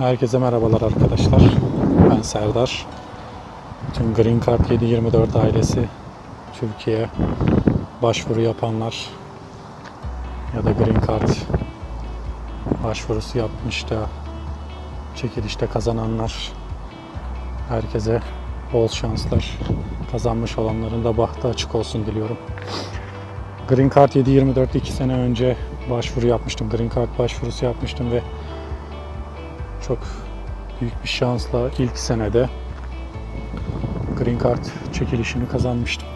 Herkese merhabalar arkadaşlar. Ben Serdar. Tüm Green Card 724 ailesi Türkiye başvuru yapanlar ya da Green Card başvurusu yapmış da çekilişte kazananlar herkese bol şanslar. Kazanmış olanların da bahtı açık olsun diliyorum. Green Card 724 2 sene önce başvuru yapmıştım. Green Card başvurusu yapmıştım ve çok büyük bir şansla ilk senede Green Card çekilişini kazanmıştım.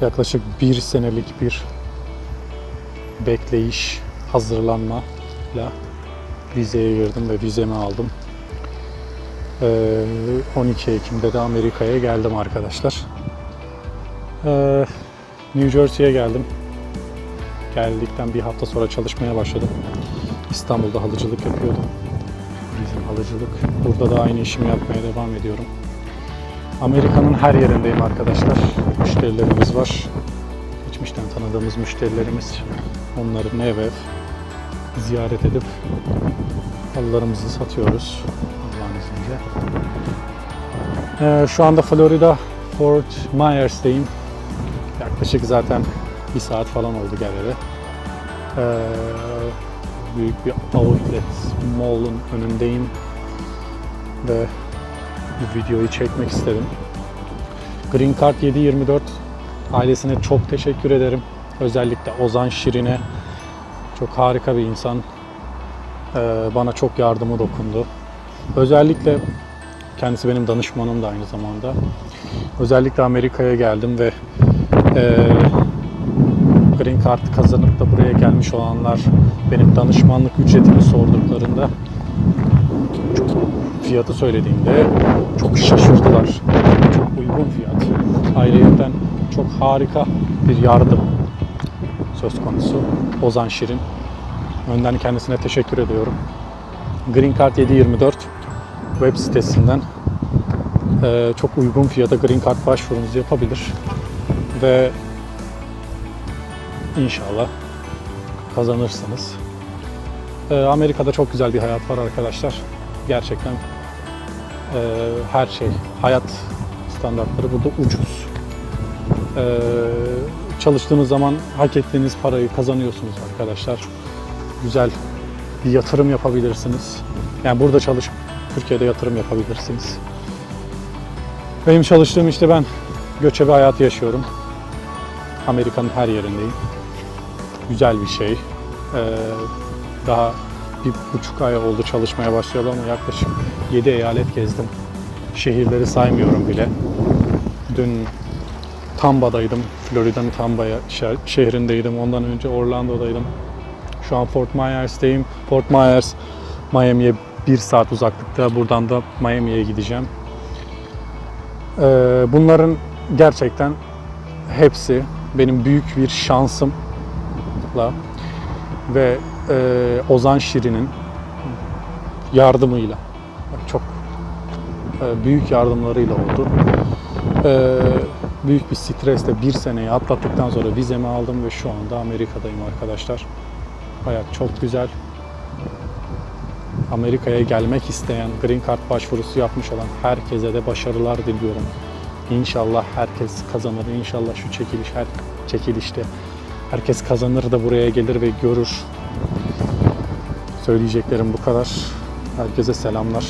Yaklaşık bir senelik bir bekleyiş, hazırlanmayla vizeye girdim ve vizemi aldım. Ee, 12 Ekim'de de Amerika'ya geldim arkadaşlar. Ee, New Jersey'ye geldim. Geldikten bir hafta sonra çalışmaya başladım. İstanbul'da halıcılık yapıyordum. Turizm, halıcılık. Burada da aynı işimi yapmaya devam ediyorum. Amerika'nın her yerindeyim arkadaşlar. Müşterilerimiz var. Geçmişten tanıdığımız müşterilerimiz. Onların ev ev ziyaret edip halılarımızı satıyoruz. Allah'ın izniyle. Ee, şu anda Florida Fort Myers'teyim. Yaklaşık zaten bir saat falan oldu geleli. Ee, büyük bir outlet mall'un önündeyim ve bu videoyu çekmek istedim. Green Card 724 ailesine çok teşekkür ederim. Özellikle Ozan Şirin'e çok harika bir insan. Ee, bana çok yardımı dokundu. Özellikle kendisi benim danışmanım da aynı zamanda. Özellikle Amerika'ya geldim ve e, Green Card kazanıp da buraya gelmiş olanlar benim danışmanlık ücretimi sorduklarında çok fiyatı söylediğimde çok şaşırdılar. Çok uygun fiyat. Ayrıyeten çok harika bir yardım söz konusu. Ozan Şirin. Önden kendisine teşekkür ediyorum. Green Card 724 web sitesinden eee, çok uygun fiyata Green Card başvurunuzu yapabilir ve İnşallah kazanırsınız. Ee, Amerika'da çok güzel bir hayat var arkadaşlar. Gerçekten ee, her şey, hayat standartları burada ucuz. Ee, çalıştığınız zaman hak ettiğiniz parayı kazanıyorsunuz arkadaşlar. Güzel bir yatırım yapabilirsiniz. Yani burada çalışıp Türkiye'de yatırım yapabilirsiniz. Benim çalıştığım işte ben göçebe hayatı yaşıyorum. Amerika'nın her yerindeyim güzel bir şey. Ee, daha bir buçuk ay oldu çalışmaya başlayalı yaklaşık 7 eyalet gezdim. Şehirleri saymıyorum bile. Dün Tamba'daydım. Florida'nın Tampa şeh- şehrindeydim. Ondan önce Orlando'daydım. Şu an Fort Myers'teyim. Fort Myers, Miami'ye bir saat uzaklıkta. Buradan da Miami'ye gideceğim. Ee, bunların gerçekten hepsi benim büyük bir şansım la ve e, Ozan Şirin'in yardımıyla çok e, büyük yardımlarıyla oldu. E, büyük bir stresle bir seneyi atlattıktan sonra vizemi aldım ve şu anda Amerika'dayım arkadaşlar. Hayat çok güzel. Amerika'ya gelmek isteyen, Green Card başvurusu yapmış olan herkese de başarılar diliyorum. İnşallah herkes kazanır. İnşallah şu çekiliş her çekilişte herkes kazanır da buraya gelir ve görür. Söyleyeceklerim bu kadar. Herkese selamlar.